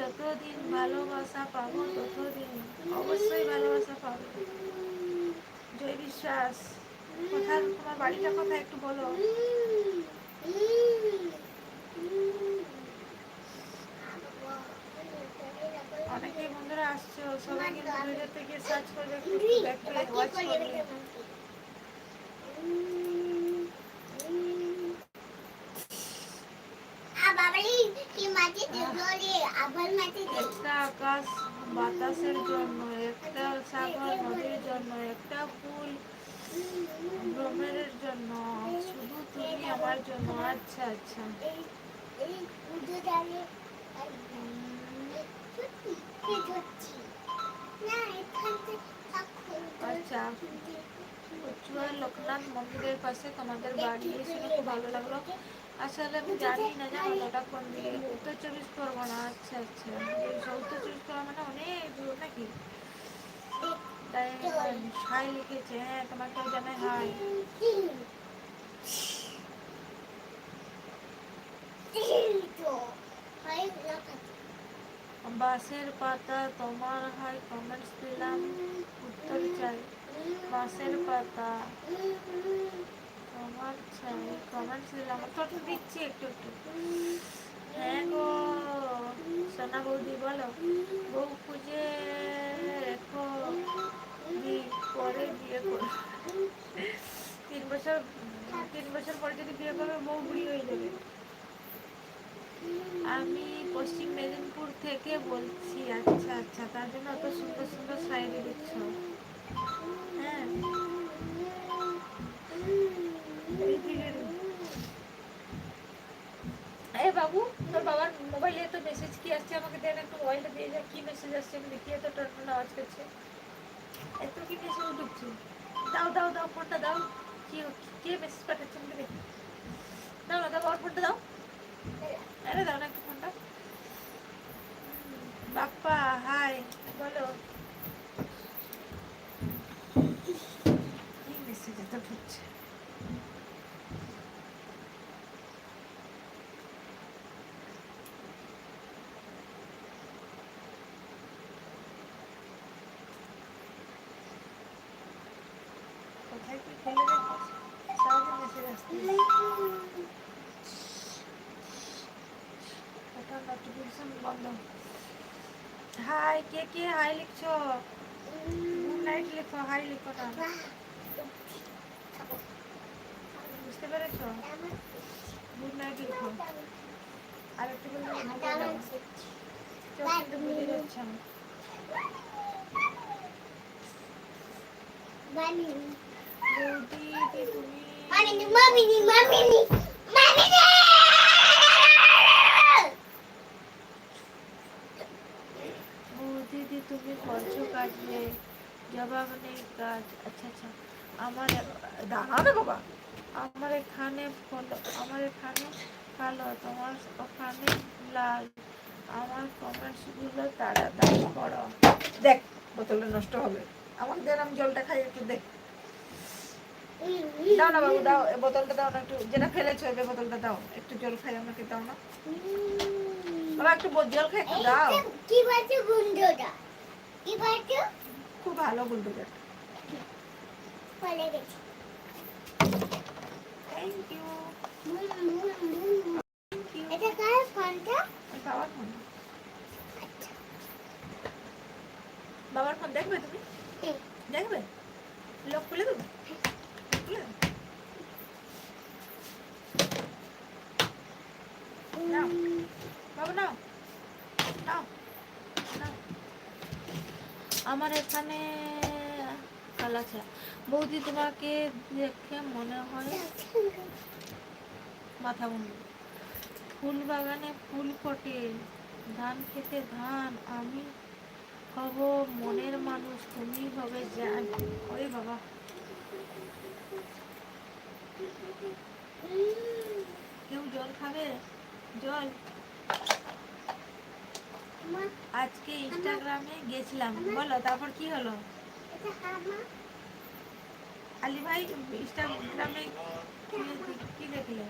যতদিন ভালোবাসা পাবো, ততদিন অবশ্যই ভালোবাসা পাবো। জয় বিশ্বাস। কোথায় তোমার বাড়িটা কোথায় একটু বলো। অনেকেই বন্ধুরা আসছো, সবাই কিন্তু থেকে সার্চ করবে ব্যাক টু ওয়াচ করবে। একটা আকাশ, বাতাসের জন্য, একটা সাগর, নদীর জন্য, একটা ফুল ভ্রমণের জন্য, শুধু তুমি আমার জন্য। আচ্ছা আচ্ছা। আচ্ছা। উচ্চুয়ার লোকনাথ মন্দিরের পাশে তোমাদের বাড়ি। শুনে খুব ভালো লাগল। আসলে আমি জানি না জানো ওটা কোন উত্তর চব্বিশ পরগনা আচ্ছা আচ্ছা। উত্তর চব্বিশ পরগনা মানে অনেক দূর নাকি? তাই হাই লিখেছে হ্যাঁ তোমাকেও জানাই হাই বাঁশের পাতা তোমার হাই কমেন্টস দিলাম উত্তর চাই। বাঁশের পাতা। দিচ্ছি একটু একটু হ্যাঁ গো, সোনা বৌদি বলো, বউ খুঁজে পরে বিয়ে তিন বছর তিন বছর পরে যদি বিয়ে বউ হয়ে যাবে। আমি পশ্চিম মেদিনীপুর থেকে বলছি আচ্ছা আচ্ছা তার জন্য অত সুন্দর সুন্দর শাড়ি দিচ্ছ। আসছে আমাকে, দেন একটু অয়েলটা দিয়ে যা, কি মেসেজ আসছে আমি দেখি এত টন আওয়াজ করছে? এত কি মেসেজ ঢুকছে? দাও দাও দাও ফোনটা দাও। কি কে মেসেজ পাঠাচ্ছে আমাকে দেখি? দাও না, দাও ফোনটা দাও। আরে, দাও না একটু ফোনটা বাপ্পা হাই বলো কি মেসেজ এত ঢুকছে কোথায় কি ফেলে রেখেছে সহজে মেসেজ আসছে ওটা নোটিফিকেশন বন্ধ হাই কে কে হাই লিখছো? গুড নাইট লিখো হাই লিখো না বুঝতে পেরেছ? গুড নাইট লিখো। আর একটু যাব চোখ বুঝে যাচ্ছে বৌদি কি তুমি তুমি কাজ রে? জবাব নেই কাজ। আচ্ছা আচ্ছা। আমার দাঁড়াও না বাবা। আমার এখানে ফলো আমার এখানে কালো তোমার ওখানে লাল। আমার কমেন্টসগুলো তাড়াতাড়ি করো। দেখ বোতলটা নষ্ট হবে। আমাকে দেন আমি জলটা খাই একটু দেখ। দাও না বাবু দাও। বোতলটা দাও না একটু। যেটা ফেলেছো এবার বোতলটা দাও। একটু জল খাই আমাকে দাও না। বাবা একটু জল খাই একটু দাও। কি বলছো গুন্ডটা খুব ভালো গেছে। থ্যাংক ইউ এটা কার ফোনটা? বাবার ফোন। বাবার ফোন দেখবে তুমি? দেখবে? লক খুলে দেবো? খুলে দেবো? নাও। বাবু নাও। নাও। আমার এখানে, কালা ছেঁড়া বৌদি তোমাকে দেখে মনে হয় মাথা মুন্ডু। ফুল বাগানে ফুল ফোটে, ধান খেতে ধান। আমি হব মনের মানুষ, তুমি হবে জান ওরে বাবা। কেউ জল খাবে? জল? আজকে ইনস্টাগ্রামে গেছিলাম। বলো তারপর কি হলো? আলি ভাই ইনস্টাগ্রামে কি দেখলে?